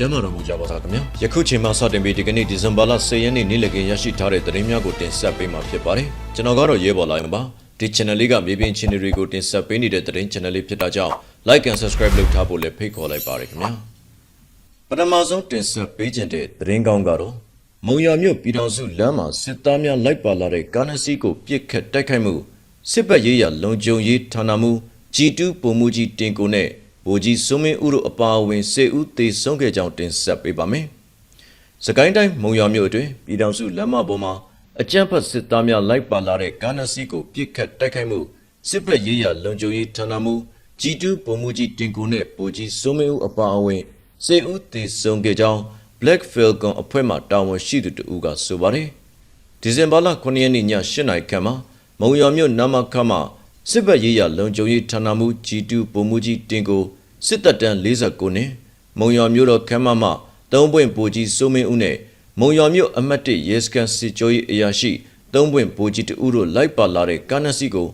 ကျမ်းမာတော်မူကြပါစားခင်ဗျာယခုချိန်မှစတင်ပြီးဒီကနေ့ဒီဇင်ဘာလ10ရက်နေ့နေ့လည်ခင်းရရှိထားတဲ့သတင်းများကိုတင်ဆက်ပေးမှာဖြစ်ပါတယ်ကျွန်တော်ကတော့ရဲဘော်လာရင်ပါဒီ channel လေးကမြေပြင်ချင်းတွေကိုတင်ဆက်ပေးနေတဲ့သတင်း channel လေးဖြစ်တာကြောင့် like and subscribe လုပ်ထားဖို့လည်းဖိတ်ခေါ်လိုက်ပါရခင်ဗျာပထမဆုံးတင်ဆက်ပေးခြင်းတဲ့သတင်းကောင်းကတော့မုံရမြို့ပြည်တော်စုလမ်းမှာစစ်သားများလိုက်ပါလာတဲ့ကားနစီကိုပြစ်ခတ်တိုက်ခိုက်မှုစစ်ဘက်ရေးရလုံခြုံရေးဌာနမှု G2 ပုံမှုကြီးတင်ကိုနဲ့ ဗိုလ်ကြီးစိုးမင်းဦးတို့အပါအဝင်စေဦးသေဆုံးခဲ့ကြောင်းတင်ဆက်ပေးပါမယ်။စကိုင်းတိုင်းမုံရွာမြို့အတွင်းပြည်တော်စုလမ်းမပေါ်မှာအကြမ်းဖက်စစ်သားများလိုက်ပါလာတဲ့ကားနစီကိုပြစ်ခတ်တိုက်ခိုက်မှုစစ်ဘက်ရေးရလုံခြုံရေးဌာနမှု G2 ပုံမှုကြီးတင်ကိုနဲ့ဗိုလ်ကြီးစိုးမင်းဦးအပါအဝင်စေဦးသေဆုံးခဲ့ကြောင်း Black Falcon အဖွဲ့မှတာဝန်ရှိသူတဦးကဆိုပါတယ်။ဒီဇင်ဘာလ9ရက်နေ့ည8:00နာရီခန့်မှာမုံရွာမြို့နမခမှာစစ်ဘက်ရေးရလုံခြုံရေးဌာနမှု G2 ပုံမှုကြီးတင်ကို စစ်တပ်တန်း49နှစ်မုံရွာမြို့တော်ခမ်းမမှသုံးပွင့်ပူကြီးစိုးမင်းဦးနဲ့မုံရွာမြို့အမတ်1ရဲစခန်းစစ်ကြောရေးအရာရှိသုံးပွင့်ပူကြီးတဦးတို့လိုက်ပါလာတဲ့ကားနစီကို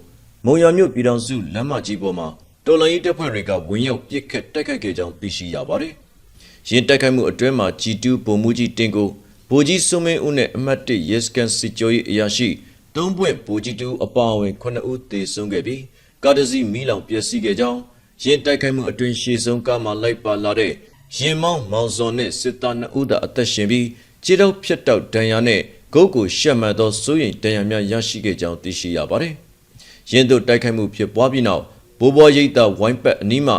မုံရွာမြို့ပြည်တော်စုလမ်းမကြီးပေါ်မှာတော်လိုင်းတပ်ဖွဲ့တွေကဝင်ရောက်ပစ်ခတ်တိုက်ခိုက်ခဲ့ကြောင်းသိရှိရပါတယ်။ရင်တိုက်ခိုက်မှုအတွင်းမှာ G2 ပုံမှုကြီးတင်ကိုဗိုလ်ကြီးစိုးမင်းဦးနဲ့အမတ်1ရဲစခန်းစစ်ကြောရေးအရာရှိသုံးပွင့်ပူကြီးတူအပါအဝင်9ဦးသေဆုံးခဲ့ပြီးကားတစ်စီးမီးလောင်ပျက်စီးခဲ့ကြောင်း ရင်တိုက်ခိုက်မှုအတွင်းရှေ့ဆုံးကားမှလိုက်ပါလာတဲ့ရင်မောင်းမောင်စော်နဲ့စစ်သား2ဦးသာအသက်ရှင်ပြီးခြေတော့ဖြတ်တောက်ဒဏ်ရာနဲ့ဂုတ်ကိုရှက်မှန်သောစိုးရိမ်ဒဏ်ရာများရရှိခဲ့ကြောင်းသိရှိရပါတယ်။ရင်တို့တိုက်ခိုက်မှုဖြစ်ပွားပြီးနောက်ဘိုးဘောရိတ်တာဝိုင်းပတ်အနီးမှ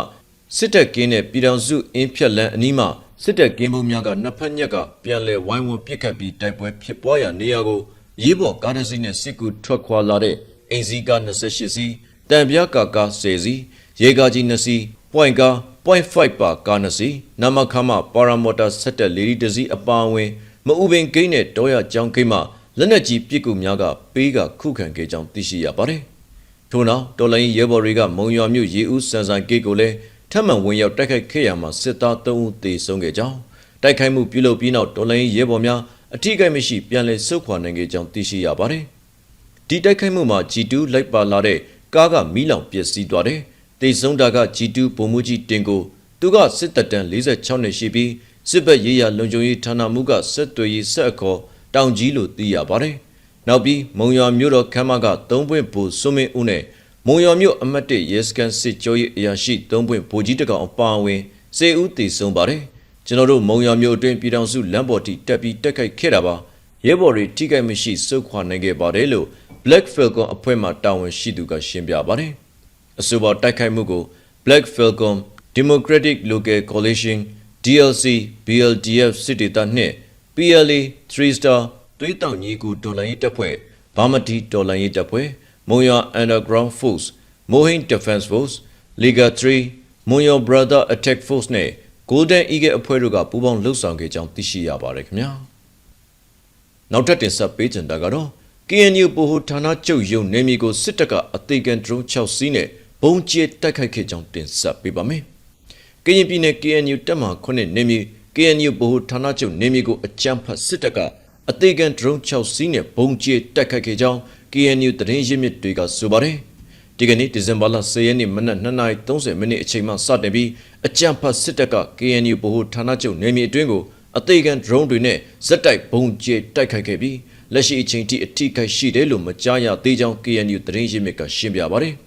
စစ်တပ်ကင်းတဲ့ပြည်တော်စုအင်းဖြတ်လန်းအနီးမှစစ်တပ်ကင်းဘုံများကနှစ်ဖက်ညက်ကပြန်လည်ဝိုင်းဝန်းပစ်ခတ်ပြီးတိုက်ပွဲဖြစ်ပွားရာနေရာကိုရေးပေါ်ကားတစ်စီးနဲ့စစ်ကူထွက်ခွာလာတဲ့အင်စီကား28စီးတံပြားကာကား10စီး ရေကားကြီး2စီးပွိုင်ကား 0.5ပါကား2စီးနမခမပါရာမော်တာဆက်တက်လေဒီတစ်စီးအပါအဝင်မအူပင်ဂိမ်းနဲ့တောရကြောင်းဂိမ်းမှလက်နက်ကြီးပစ်ကူများကပေးကခုခံခဲ့ကြောင်းသိရှိရပါတယ်။ထို့နောက်တော်လိုင်းရဲဘော်တွေကမုံရွာမြို့ရေဦးစံဆိုင်ဂိတ်ကိုလည်းထပ်မံဝင်ရောက်တိုက်ခိုက်ခဲ့ရမှာစစ်သား3ဦးသေဆုံးခဲ့ကြောင်းတိုက်ခိုက်မှုပြုလုပ်ပြီးနောက်တော်လိုင်းရဲဘော်များအထိကိမရှိပြန်လည်ဆုတ်ခွာနိုင်ခဲ့ကြောင်းသိရှိရပါတယ်။ဒီတိုက်ခိုက်မှုမှာ G2 လိုက်ပါလာတဲ့ကားကမီးလောင်ပျက်စီးသွားတယ်။ တေဆုံးတာက G2 ဗိုလ်မှူးကြီးတင်ကိုသူကစစ်တပ်တန်း46နှစ်ရှိပြီးစစ်ဘက်ရေးရာလုံခြုံရေးဌာနမှုကစစ်သွေးရေးဆက်အခေါ်တောင်ကြီးလို့သိရပါတယ်။နောက်ပြီးမုံရွာမြို့တော်ခမ်းမကသုံးပွင့်ဘူစွမင်းဦးနဲ့မုံရွာမြို့အမတ်1ရဲစခန်းစစ်ကြောရေးအရာရှိသုံးပွင့်ဘူကြီးတကောင်အပါအဝင်စေဦးတည်ဆုံးပါတယ်။ကျွန်တော်တို့မုံရွာမြို့အတွင်းပြည်ထောင်စုလမ်းပေါ်ထိတက်ပြီးတက်ခိုက်ခဲ့တာပါ။ရဲဘော်တွေထိခိုက်မရှိစုခွာနိုင်ခဲ့ပါတယ်လို့ Black Falcon အဖွဲ့မှတာဝန်ရှိသူကရှင်းပြပါတယ်။ အဆိုပါတိုက်ခိုက်မှုကို Black Falcon Democratic Local Coalition DLC BLDF စစ်ဒေသနှင့် PLA 3 Star သွေးတောင်ညီကူတော်လှန်ရေးတပ်ဖွဲ့ဘာမတီတော်လှန်ရေးတပ်ဖွဲ့မုံရွာ Underground Force မိုဟိန်း Defense Force Liga 3မွန်ယော Brother Attack Force နဲ့ Golden Eagle အဖွဲ့တို့ကပူးပေါင်းလှုပ်ဆောင်ခဲ့ကြောင်းသိရှိရပါတယ်ခင်ဗျာနောက်ထပ်တင်ဆက်ပေးချင်တာကတော့ KNU ပိုဟိုဌာနချုပ်ရုံနေမီကိုစစ်တပ်ကအသေးကန် drone 6စီးနဲ့ ဘုံကျဲတိုက်ခိုက်ခဲ့ကြောင်းတင်ဆက်ပေးပါမယ်ကရင်ပြည်နယ် KNU တပ်မှ9နေမီ KNU ပိုဟိုဌာနချုပ်နေမီကိုအကြမ်းဖက်စစ်တပ်ကအသေးကန် drone 6စီးနဲ့ဘုံကျဲတိုက်ခိုက်ခဲ့ကြောင်း KNU သတင်းရင်းမြစ်တွေကဆိုပါတယ်ဒီကနေ့ဒီဇင်ဘာလ10ရက်နေ့မနက်2:30မိနစ်အချိန်မှစတင်ပြီးအကြမ်းဖက်စစ်တပ်က KNU ဗဟိုဌာနချုပ်နေမြေအတွင်းကိုအသေးခံ drone တွေနဲ့ဇက်တိုက်ဘုံကျဲတိုက်ခိုက်ခဲ့ပြီးလက်ရှိအချိန်ထိအထိခိုက်ရှိတယ်လို့မကြားရသေးကြောင်း KNU သတင်းရင်းမြစ်ကရှင်းပြပါတယ်။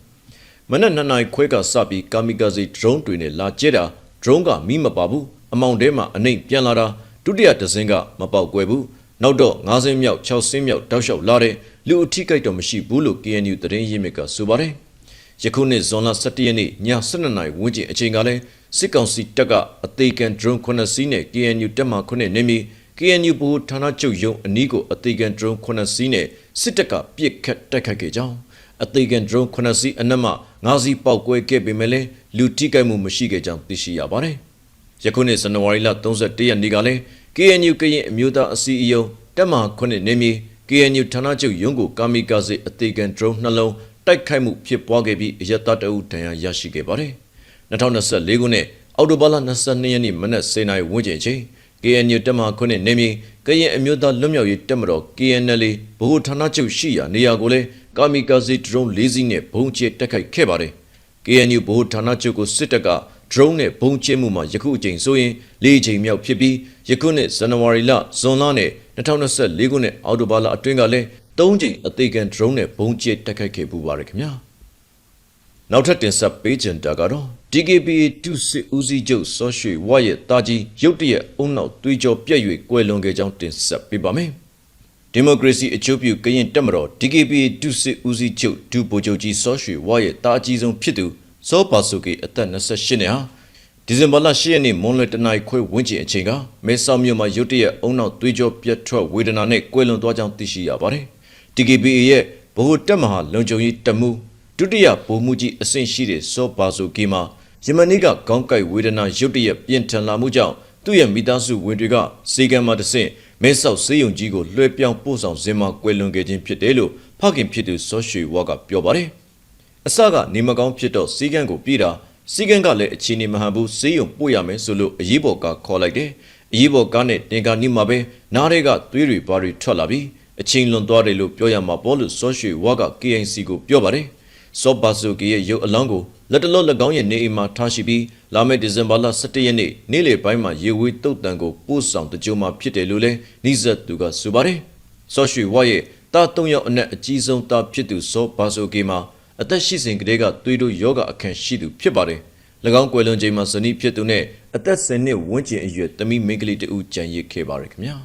မနက်2နာရီခွဲကစပြီးကာမီကာဇီ drone တွေနဲ့လာကျဲတာ drone ကမီးမပါဘူးအမောင်ထဲမှာအနှိမ်ပြန်လာတာဒုတိယဒဇင်းကမပေါက်ကွယ်ဘူးနောက်တော့9ဆင်းမြောက်6ဆင်းမြောက်တောက်လျှောက်လာတဲ့လူအထိကိတ်တော့မရှိဘူးလို့ KNU သတင်းရင်းမြစ်ကဆိုပါတယ်။ယခုနှစ်ဇွန်လ17ရက်နေ့ည12နာရီဝန်းကျင်အချိန်ကလည်းစစ်ကောင်စီတပ်ကအသေးခံ drone 9စီးနဲ့ KNU တပ်မှ9နေမီ KNU ဘူဌာနချုပ်ရုံအနီးကိုအသေးခံ drone 9စီးနဲ့စစ်တပ်ကပစ်ခတ်တိုက်ခိုက်ခဲ့ကြောင်းအသေးခံ drone 9စီးအနက်မှ 9စီးပောက်ကွဲခဲ့ပေမဲ့လည်းလူထိခိုက်မှုမရှိခဲ့ကြောင်းသိရှိရပါတယ်။ယခုနှစ်ဇန်နဝါရီလ31ရက်နေ့ကလည်း KNU ကရင်အမျိုးသားအစည်းအရုံးတပ်မှ9နေမီ KNU ဌာနချုပ်ရုံးကိုကာမီကာဇေအသေးခံ drone နှလုံးတိုက်ခိုက်မှုဖြစ်ပွားခဲ့ပြီးအရတတအုပ်ဒဏ်ရာရရှိခဲ့ပါတယ်။2024ခုနှစ်အောက်တိုဘာလ22ရက်နေ့မနက်10:00နာရီဝန်းကျင်အချိန် KNU တပ်မခွနဲ့နေမြေကရင်အမျိုးသားလွတ်မြောက်ရေးတပ်မတော် KNL ဗဟိုဌာနချုပ်ရှိရာနေရာကိုလည်း ကာမီကာဇီဒရုန်း၄စီးနဲ့ဘုံကျဲတက်ခိုက်ခဲ့ပါတယ်။ KNU ဗဟိုဌာနချုပ်ကိုစစ်တပ်က drone နဲ့ဘုံကျင်းမှုမှာယခုအကြိမ်ဆိုရင်၄ချိန်မြောက်ဖြစ်ပြီးယခုနှစ်ဇန်နဝါရီလဇွန်လနဲ့2024ခုနှစ်အောက်တိုဘာလအတွင်းကလည်း၃ချိန်အသေးခံ drone နဲ့ဘုံကျဲတိုက်ခိုက်ခဲ့ပူပါတယ်ခင်ဗျာနောက်ထပ်တင်ဆက်ပေးချင်တာကတော့ DKBA တူစစ်ဦးစီးချုပ်စောရွှေဝါရဲ့တာကြီးရုတ်တရက်အုံနောက်သွေးကြောပြက်၍ကွယ်လွန်ခဲ့ကြောင်းတင်ဆက်ပေးပါမယ် ဒီမိုကရေစီအကျိုးပြုကရင်တက်မတော် DKBA တူစစ်ဦးစီးချုပ်ဒူဗိုလ်ချုပ်ကြီးစောရွှေဝါရဲ့တာအကြီးဆုံးဖြစ်သူစောပါစုကေအသက်28နှစ်ဟာဒီဇင်ဘာလ10ရက်နေ့မွန်းလွဲတနင်္လာခွဲဝန်းကျင်အချိန်ကမဲဆောက်မြို့မှာရုတ်တရက်အုံနောက်သွေးကြောပြတ်ထွက်ဝေဒနာနဲ့ကွယ်လွန်သွားကြောင်းသိရှိရပါတယ်။ DKBA ရဲ့ဗဟိုတက်မဟာလုံခြုံရေးတမှုဒုတိယဗိုလ်မှူးကြီးအဆင့်ရှိတဲ့စောပါစုကေမှာယမန်နေ့ကခေါင်းကိုက်ဝေဒနာရုတ်တရက်ပြင်းထန်လာမှုကြောင့်သူ့ရဲ့မိသားစုဝင်တွေကစေကံမှာတဆင့် မဲဆောက်စေးရုံကြီးကိုလွှဲပြောင်းပို့ဆောင်စင်မှာကွယ်လွန်ခဲ့ခြင်းဖြစ်တယ်လို့ဖခင်ဖြစ်သူစောရွှေဝါကပြောပါတယ်။အစကနေမကောင်းဖြစ်တော့စီကန်းကိုပြေးတာစီကန်းကလည်းအချင်းနေမဟန်ဘူးစေးရုံပို့ရမယ်ဆိုလို့အရေးပေါ်ကခေါ်လိုက်တယ်အရေးပေါ်ကားနဲ့တင်ကာနီးမှာပဲနားတွေကသွေးတွေဘာတွေထွက်လာပြီးအချင်းလွန်သွားတယ်လို့ပြောရမှာပေါ့လို့စောရွှေဝါက KNC ကိုပြောပါတယ် စောပါဆူကီရဲ့ရုပ်အလောင်းကိုလက်တလောလက်ကောင်းရဲ့နေအိမ်မှာထားရှိပြီးလာမယ့်ဒီဇင်ဘာလ17ရက်နေ့နေ့လယ်ပိုင်းမှာရေဝေးတုတ်တန်ကိုပို့ဆောင်တကြိုမှာဖြစ်တယ်လို့လည်းနှိစက်သူကဆိုပါတယ်စောရွှေဝါရဲ့တာ၃ယောက်အနက်အကြီးဆုံးတာဖြစ်သူစောပါဆူကီမှာအသက်ရှိစဉ်ကတည်းကသွေးတို့ယောဂအခန့်ရှိသူဖြစ်ပါတယ်။၎င်းကွယ်လွန်ချိန်မှာဇနီးဖြစ်သူနဲ့အသက်10နှစ်ဝန်းကျင်အရွယ်သမီးမိန်းကလေးတဦးကြံရစ်ခဲ့ပါတယ်ခင်ဗျာ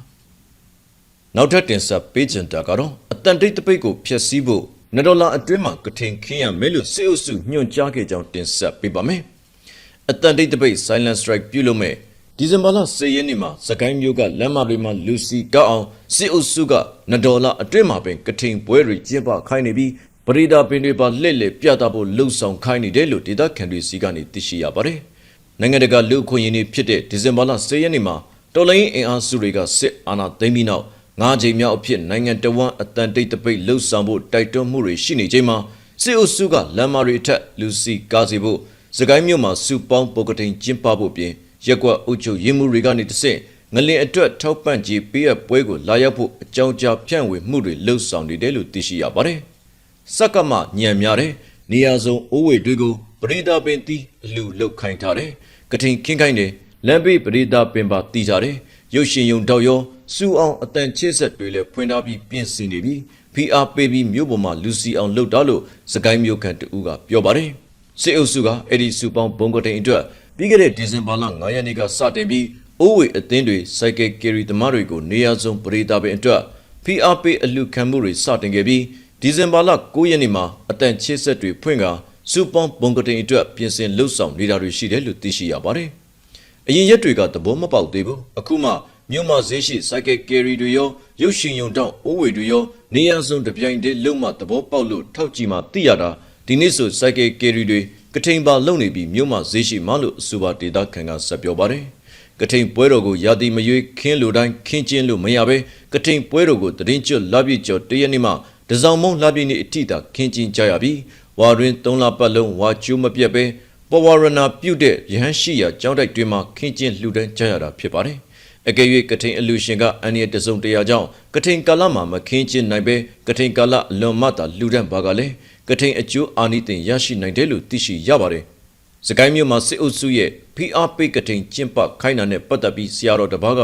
။နောက်ထပ်တင်ဆက်ပေးချင်တာကတော့အတန်တိတ်တပိတ်ကိုဖျက်ဆီးဖို့ နဒေါ်လာအတွင်းမှာကထင်ခင်းရမယ်လို့စေအုပ်စုညွှန်ကြားခဲ့ကြောင်းတင်ဆက်ပေးပါမယ်။အတန်တိတ်တပိတ် silent strike ပြုလုပ်မဲ့ဒီဇင်ဘာလ10ရက်နေ့မှာစကိုင်းမျိုးကလမ်းမတွေမှာလူစီကောက်အောင်စစ်အုပ်စုကနဒေါ်လာအတွင်းမှာပင်ကထိန်ပွဲတွေကျင်းပခိုင်းနေပြီးပရိဒါပင်တွေပါလှည့်လည်ပြသဖို့လှုံ့ဆော်ခိုင်းနေတယ်လို့ဒေသခံတွေစီကနေသိရှိရပါတယ်။နိုင်ငံတကာလူခွင့်ရင်းတွေဖြစ်တဲ့ဒီဇင်ဘာလ10ရက်နေ့မှာတော်လိုင်းအင်အားစုတွေကစစ်အာဏာသိမ်းပြီးနောက် ငါးချိန်မြောက်အဖြစ်နိုင်ငံတော်ဝန်အတန်တိတ်တပိတ်လှုပ်ဆောင်ဖို့တိုက်တွန်းမှုတွေရှိနေချိန်မှာစစ်အုပ်စုကလမ်းမတွေထက်လူစီကားစီဖို့စကိုင်းမြို့မှာစူပေါင်းပုဂ္ဂတိန်ကျင်းပဖို့ပြင်ရက်ကွက်အုပ်ချုပ်ရေးမှုတွေကနေတဆင့်ငလင်အတွက်ထောက်ပံ့ကြေးပေးအပ်ပွဲကိုလာရောက်ဖို့အကြောင်းကြားဖြန့်ဝေမှုတွေလှုပ်ဆောင်နေတယ်လို့သိရှိရပါတယ်။စက္ကမညံများတဲ့နေရာစုံအိုးဝေတွေကိုပရိဒါပင်တီးအလူလုတ်ခိုင်းထားတယ်။ကထိန်ခင်းခိုင်းတယ်လမ်းဘေးပရိဒါပင်ပါတီးထားတယ်။ ရုပ်ရှင်ယုံတောက်ရောစူအောင်အတန်ချစ်ဆက်တွေလည်းဖွင့်ထားပြီးပြင်ဆင်နေပြီးဖီအားပေးပြီးမြို့ပေါ်မှာလူစီအောင်လှုပ်တာလို့စကိုင်းမြို့ခံတူကပြောပါတယ်။စစ်အုပ်စုကအဲ့ဒီစူပေါင်းဘုံကတိန်အတွက်ပြီးခဲ့တဲ့ဒီဇင်ဘာလ9ရက်နေ့ကစတင်ပြီးအိုးဝေအသင်းတွေစိုက်ကယ်ကယ်ရီသမားတွေကိုနေရာစုံပရိဒါပင်အတွက်ဖီအားပေးအလူခံမှုတွေစတင်ခဲ့ပြီးဒီဇင်ဘာလ9ရက်နေ့မှာအတန်ချစ်ဆက်တွေဖွင့်ကစူပေါင်းဘုံကတိန်အတွက်ပြင်ဆင်လှုပ်ဆောင်နေတာတွေရှိတယ်လို့သိရှိရပါတယ်။ အရင်ရက်တွေကသဘောမပေါက်သေးဘူး။အခုမှမြို့မှာဈေးရှိစိုက်ကယ်ကယ်ရီတွေရောရုပ်ရှင်ယုံတောက်အိုးဝေတွေရောနေရာစုံတပြိုင်တည်းလုံမှသဘောပေါက်လို့ထောက်ကြည့်မှသိရတာဒီနေ့ဆိုစိုက်ကယ်ကယ်ရီတွေကထိန်ပါလုံနေပြီးမြို့မှာဈေးရှိမှလို့အဆိုပါဒေတာခံကဆက်ပြောပါတယ်။ကထိန်ပွဲတော်ကိုရာသီမရွေးခင်းလိုတိုင်းခင်းကျင်းလို့မရပဲကထိန်ပွဲတော်ကိုတရင်ကျွတ်လပြည့်ကျော်တရက်နေ့မှတစောင်းမုံလပြည့်နေ့အထိတာခင်းကျင်းကြရပြီးဝါတွင်၃လပတ်လုံးဝါကျိုးမပြတ်ပဲ ပဝရဏပြုတ်တဲ့ရဟန်းရှိရာကျောင်းတိုက်တွင်မှခင်းကျင်းလှူဒန်းကြရတာဖြစ်ပါတယ်။အကယ်၍ကထိန်အလူရှင်ကအန်ရတစုံတရာကြောင့်ကထိန်ကာလမှာမခင်းကျင်းနိုင်ပဲကထိန်ကာလအလွန်မှသာလှူဒန်းပါကလည်းကထိန်အကျိုးအာနိသင်ရရှိနိုင်တယ်လို့သိရှိရပါတယ်။စကိုင်းမြို့မှာစစ်အုပ်စုရဲ့ PR ပိတ်ကထိန်ကျင်းပခိုင်းတာနဲ့ပတ်သက်ပြီးဆရာတော်တပားက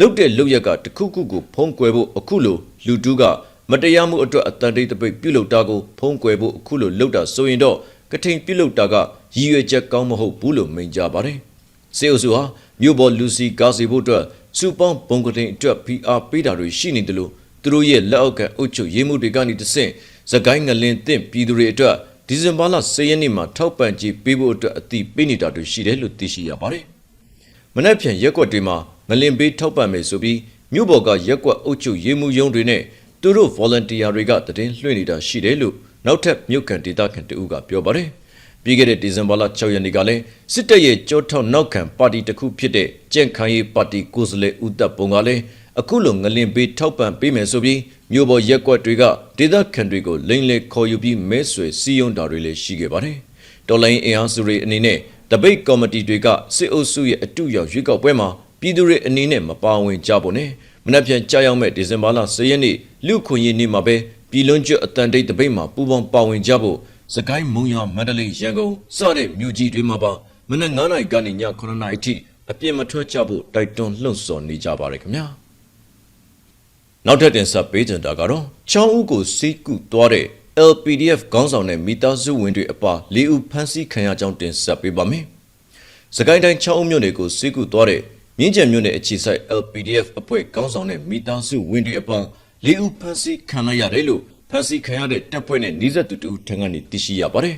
လုတ်တဲ့လုတ်ရက်ကတခုခုကိုဖုံးကွယ်ဖို့အခုလိုလူတူးကမတရားမှုအတွက်အတန်တိတ်တပိတ်ပြုတ်လုတာကိုဖုံးကွယ်ဖို့အခုလိုလုတ်တာဆိုရင်တော့ကထိန်ပြုတ်လုတာက ရည်ရွယ်ချက်ကောင်းမဟုတ်ဘူးလို့မိန့်ကြားပါတယ်။စေအုပ်စုဟာမြို့ပေါ်လူစီကားစီဖို့အတွက်စူပေါင်းဘုံကထိန်အတွက် PR ပေးတာတွေရှိနေတယ်လို့သူတို့ရဲ့လက်အောက်ကအုပ်ချုပ်ရေးမှုတွေကနေတဆင့်သကိုင်းငလင်တင့်ပြည်သူတွေအတွက်ဒီဇင်ဘာလ10ရက်နေ့မှာထောက်ပံ့ကြေးပေးဖို့အတွက်အတိပေးနေတာတွေရှိတယ်လို့သိရှိရပါတယ်။မနေ့ပြန်ရက်ကွက်တွေမှာငလင်ပေးထောက်ပံ့မယ်ဆိုပြီးမြို့ပေါ်ကရက်ကွက်အုပ်ချုပ်ရေးမှုရုံးတွေနဲ့သူတို့ volunteer တွေကတည်င်းလွှင့်နေတာရှိတယ်လို့နောက်ထပ်မြို့ခံဒေသခံတဦးကပြောပါတယ်။ ပြီးခဲ့တဲ့ဒီဇင်ဘာလ6ရက်နေ့ကလည်းစစ်တပ်ရဲ့ကြောထောက်နောက်ခံပါတီတစ်ခုဖြစ်တဲ့ကြန့်ခိုင်ရေးပါတီကိုယ်စားလှယ်ဦးတပ်ပုံကလည်းအခုလိုငလင်ပေးထောက်ပံ့ပေးမယ်ဆိုပြီးမြို့ပေါ်ရက်ကွက်တွေကဒေသခံတွေကိုလိမ့်လေခေါ်ယူပြီးမဲဆွယ်စီယုံတာတွေလည်းရှိခဲ့ပါတယ်။တော်လိုင်းအင်အားစုတွေအနေနဲ့တပိတ်ကော်မတီတွေကစစ်အုပ်စုရဲ့အတူရောက်ရွေးကောက်ပွဲမှာပြည်သူတွေအနေနဲ့မပါဝင်ကြဖို့နဲ့မနက်ဖြန်ကြာရောက်မဲ့ဒီဇင်ဘာလ10ရက်နေ့လူခွင့်ရေးနေ့မှာပဲပြည်လွန်ကျွတ်အတန်တိတ်တပိတ်မှာပူးပေါင်းပါဝင်ကြဖို့ စကိုင်းမုံရမန္တလေးရန်ကုန်စတဲ့မြို့ကြီးတွေမှာပါမနက်9နာရီကနေည9နာရီထိအပြင်မထွက်ကြဖို့တိုက်တွန်းလှုံ့ဆော်နေကြပါတယ်ခင်ဗျာနောက်ထပ်တင်ဆက်ပေးကြတာကတော့ချောင်းဦးကိုစီးကုသွားတဲ့ LPDF ခေါင်းဆောင်တဲ့မိသားစုဝင်တွေအပါ၄ဦးဖမ်းဆီးခံရကြောင်းတင်ဆက်ပေးပါမယ်စကိုင်းတိုင်းချောင်းဦးမြို့နယ်ကိုစီးကုသွားတဲ့မြင်းကျန်မြို့နယ်အခြေစိုက် LPDF အဖွဲ့ခေါင်းဆောင်တဲ့မိသားစုဝင်တွေအပါ၄ဦးဖမ်းဆီးခံလိုက်ရတယ်လို့ ဖမ်းဆီးခံရတဲ့တပ်ဖွဲ့နဲ့နှိစက်တူတူထံကနေသိရှိရပါတယ်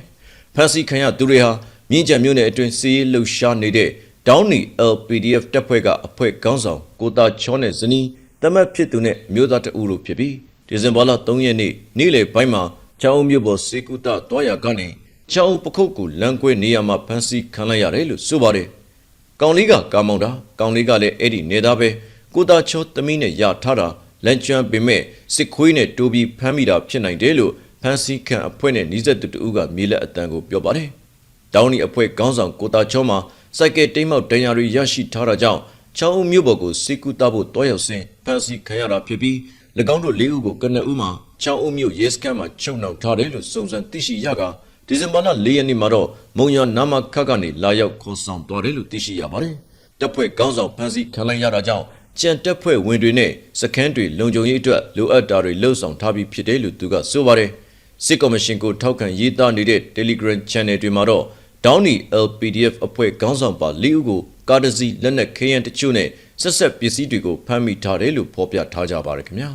ဖမ်းဆီးခံရသူတွေဟာမြင်းကျန်မြို့နယ်အတွင်းစီးရေးလှုပ်ရှားနေတဲ့ဒေါင်းနီ LPDF တပ်ဖွဲ့ကအဖွဲ့ခေါင်းဆောင်ကိုတာချောနဲ့ဇနီးတမတ်ဖြစ်သူနဲ့မျိုးသားတအူတို့ဖြစ်ပြီးဒီဇင်ဘာလ3ရက်နေ့နေ့လယ်ပိုင်းမှာချောင်းဦးမြို့ပေါ်စေကူတာတွားရကနေချောင်းဦးပခုတ်ကူလမ်းကွဲနေရာမှာဖမ်းဆီးခံလိုက်ရတယ်လို့ဆိုပါတယ်။ကောင်လေးကကာမောင်တာကောင်လေးကလည်းအဲ့ဒီနေသားပဲကိုတာချောသမီးနဲ့ရထားတာ လန်ချွမ်းပေမဲ့စစ်ခွေးနဲ့တိုးပြီးဖမ်းမိတာဖြစ်နိုင်တယ်လို့ဖမ်းဆီးခံအဖွဲ့နဲ့နှိစက်တူတူကမြေလက်အတန်းကိုပြောပါတယ်။တောင်းနီအဖွဲ့ခေါင်းဆောင်ကိုတာချောမှာစိုက်ကဲတိမ်မောက်တန်ရာတွေရရှိထားတာကြောင့်ချောင်းဦးမြို့ပေါ်ကိုစီကူတာဖို့တွားရောက်စဉ်ဖမ်းဆီးခံရတာဖြစ်ပြီး၎င်းတို့၄ဦးကိုကနဦးမှာချောင်းဦးမြို့ရဲစခန်းမှာချုပ်နှောင်ထားတယ်လို့စုံစမ်းသိရှိရကဒီဇင်ဘာလ၄ရက်နေ့မှာတော့မုံရနာမခတ်ကနေလာရောက်ခေါ်ဆောင်သွားတယ်လို့သိရှိရပါတယ်။တပ်ဖွဲ့ခေါင်းဆောင်ဖမ်းဆီးခံလိုက်ရတာကြောင့် ကြံတပ်ဖွဲ့ဝင်တွေနဲ့စခန်းတွေလုံခြုံရေးအတွက်လိုအပ်တာတွေလှုံ့ဆော်ထားပြီးဖြစ်တယ်လို့သူကဆိုပါတယ်။စစ်ကော်မရှင်ကိုထောက်ခံရေးသားနေတဲ့ Telegram Channel တွေမှာတော့ Downy LPDF အဖွဲ့ခေါင်းဆောင်ပါ၄ဦးကိုကာဒစီလက်နက်ခဲယမ်းတချို့နဲ့ဆက်ဆက်ပစ္စည်းတွေကိုဖမ်းမိထားတယ်လို့ဖော်ပြထားကြပါတယ်ခင်ဗျာ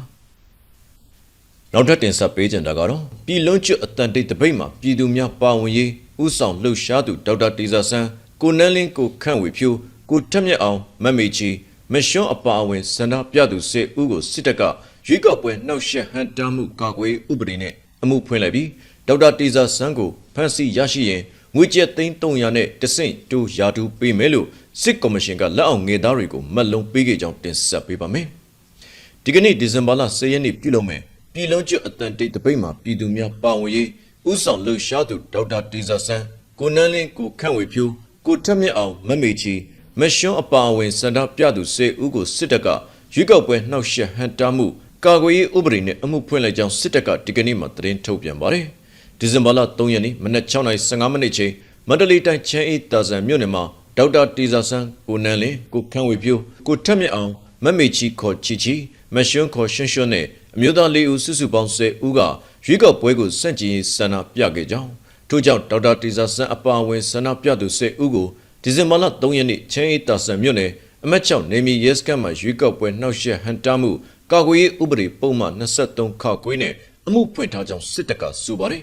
နောက်ထပ်တင်ဆက်ပေးကြတာကတော့ပြည်လုံးကျွတ်အတန်တိတ်တပိတ်မှာပြည်သူများပါဝင်ရေးဥဆောင်လှုပ်ရှားသူဒေါက်တာတေဇာဆန်းကိုနန်းလင်းကိုခန့်ဝေဖြိုးကိုထက်မြက်အောင်မတ်မေချီ မရှွန်းအပါအဝင်စန္ဒပြသူစစ်ဦးကိုစစ်တပ်ကရွေးကောက်ပွဲနှောက်ယှက်ဟန်တားမှုကာကွယ်ဥပဒေနဲ့အမှုဖွင့်လိုက်ပြီးဒေါက်တာတေဇာဆန်းကိုဖမ်းဆီးရရှိရင်ငွေကျပ်သိန်း300နဲ့တဆင့်တူရာထူးပေးမယ်လို့စစ်ကော်မရှင်ကလက်အောက်ငယ်သားတွေကိုမတ်လုံးပေးခဲ့ကြောင်းတင်ဆက်ပေးပါမယ်။ဒီကနေ့ဒီဇင်ဘာလ10ရက်နေ့ပြုလုပ်မယ်ပြည်လုံးကျွတ်အတန်တိတ်တပိတ်မှာပြည်သူများပါဝင်ရေးဥဆောင်လှုပ်ရှားသူဒေါက်တာတေဇာဆန်းကိုနန်းလင်းကိုခန့်ဝေဖြိုးကိုထက်မြက်အောင်မမေချီ မရှွန်းအပါအဝင်စန္ဒပြသူစေဦးကိုစစ်တပ်ကရွေးကောက်ပွဲနှောက်ယှက်ဟန်တားမှုကာကွယ်ရေးဥပဒေနဲ့အမှုဖွင့်လိုက်ကြောင်းစစ်တပ်ကဒီကနေ့မှသတင်းထုတ်ပြန်ပါတယ်။ဒီဇင်ဘာလ3ရက်နေ့မနက်6:15မိနစ်ချိန်မန္တလေးတိုင်းချမ်းအေးတာဆန်မြို့နယ်မှာဒေါက်တာတီဇာဆန်းကိုနန်းလင်းကိုခန့်ဝေဖြိုးကိုထက်မြက်အောင်မမေချီခေါ်ချီချီမရှွန်းခေါ်ရှွန်းရှွန်းနဲ့အမျိုးသားလေးဦးစုစုပေါင်း10ဦးကရွေးကောက်ပွဲကိုစန့်ကျင်ရေးဆန္ဒပြခဲ့ကြောင်းထို့ကြောင့်ဒေါက်တာတီဇာဆန်းအပါအဝင်ဆန္ဒပြသူ10ဦးကို ဒီဇင်ဘာလ3ရက်နေ့ချမ်းအေးတာဆန်မြို့နယ်အမတ်6နေမီရဲစခန်းမှာရွေးကောက်ပွဲနှောက်ယှက်ဟန်တားမှုကာကွယ်ရေးဥပဒေပုံမှန်23ခါခွေးနဲ့အမှုဖွင့်ထားကြောင်းစစ်တပ်ကဆိုပါတယ်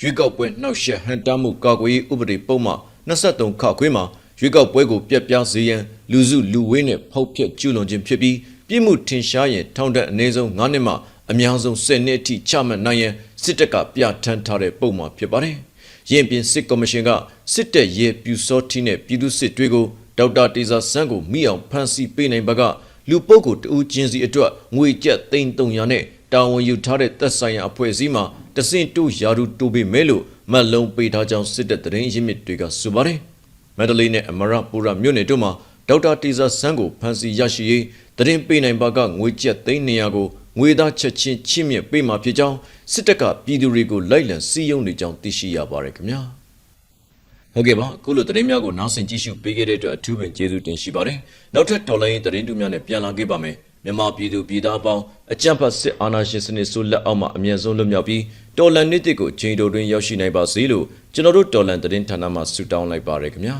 ရွေးကောက်ပွဲနှောက်ယှက်ဟန်တားမှုကာကွယ်ရေးဥပဒေပုံမှန်23ခါခွေးမှာရွေးကောက်ပွဲကိုပြက်ပြားစေရန်လူစုလူဝေးနဲ့ဖောက်ဖျက်ကျူးလွန်ခြင်းဖြစ်ပြီးပြည်မှုထင်ရှားရင်ထောင်ဒဏ်အနည်းဆုံး9နှစ်မှအများဆုံး10နှစ်အထိချမှတ်နိုင်ရန်စစ်တပ်ကပြဋ္ဌာန်းထားတဲ့ပုံမှန်ဖြစ်ပါတယ်။ ယင်းပြင်စစ်ကော်မရှင်ကစစ်တပ်ရဲ့ပြူစောတိနဲ့ပြည်သူစစ်တွေကိုဒေါက်တာတေဇာဆန်းကိုမိအောင်ဖမ်းဆီးပေးနိုင်ဘကလူပုဂ္ဂိုလ်တဦးချင်းစီအတွက်ငွေကျပ်သိန်း300နဲ့တာဝန်ယူထားတဲ့သက်ဆိုင်ရာအဖွဲ့အစည်းမှတဆင့်တူယာရုတိုးပေးမယ်လို့မတ်လုံးပေးထားကြောင်းစစ်တပ်သတင်းရင်းမြစ်တွေကဆိုပါတယ်။မန္တလေးနဲ့အမရပူရမြို့နယ်တို့မှာဒေါက်တာတေဇာဆန်းကိုဖမ်းဆီးရရှိရေးသတင်းပေးနိုင်ပါကငွေကျပ်သိန်း200ကို ငွေသားချက်ချင်းချင့်မြင့်ပေးမှာဖြစ်ကြောင်းစစ်တပ်ကပြည်သူတွေကိုလိုက်လံစီးရုံးနေကြောင်းသိရှိရပါတယ်ခင်ဗျာဟုတ်ကဲ့ပါအခုလိုသတင်းများကိုနောက်ဆင်ကြည့်ရှုပေးခဲ့တဲ့အတွက်အထူးပင်ကျေးဇူးတင်ရှိပါတယ်နောက်ထပ်တော်လိုင်းသတင်းတူများနဲ့ပြန်လာခဲ့ပါမယ်မြန်မာပြည်သူပြည်သားအပေါင်းအကြံဖတ်စစ်အာဏာရှင်စနစ်ဆိုးလက်အောက်မှာအမြင့်ဆုံးလွတ်မြောက်ပြီးတော်လန်နေ့တစ်ကိုချိန်တိုတွင်ရောက်ရှိနိုင်ပါစေလို့ကျွန်တော်တို့တော်လန်သတင်းဌာနမှဆုတောင်းလိုက်ပါရခင်ဗျာ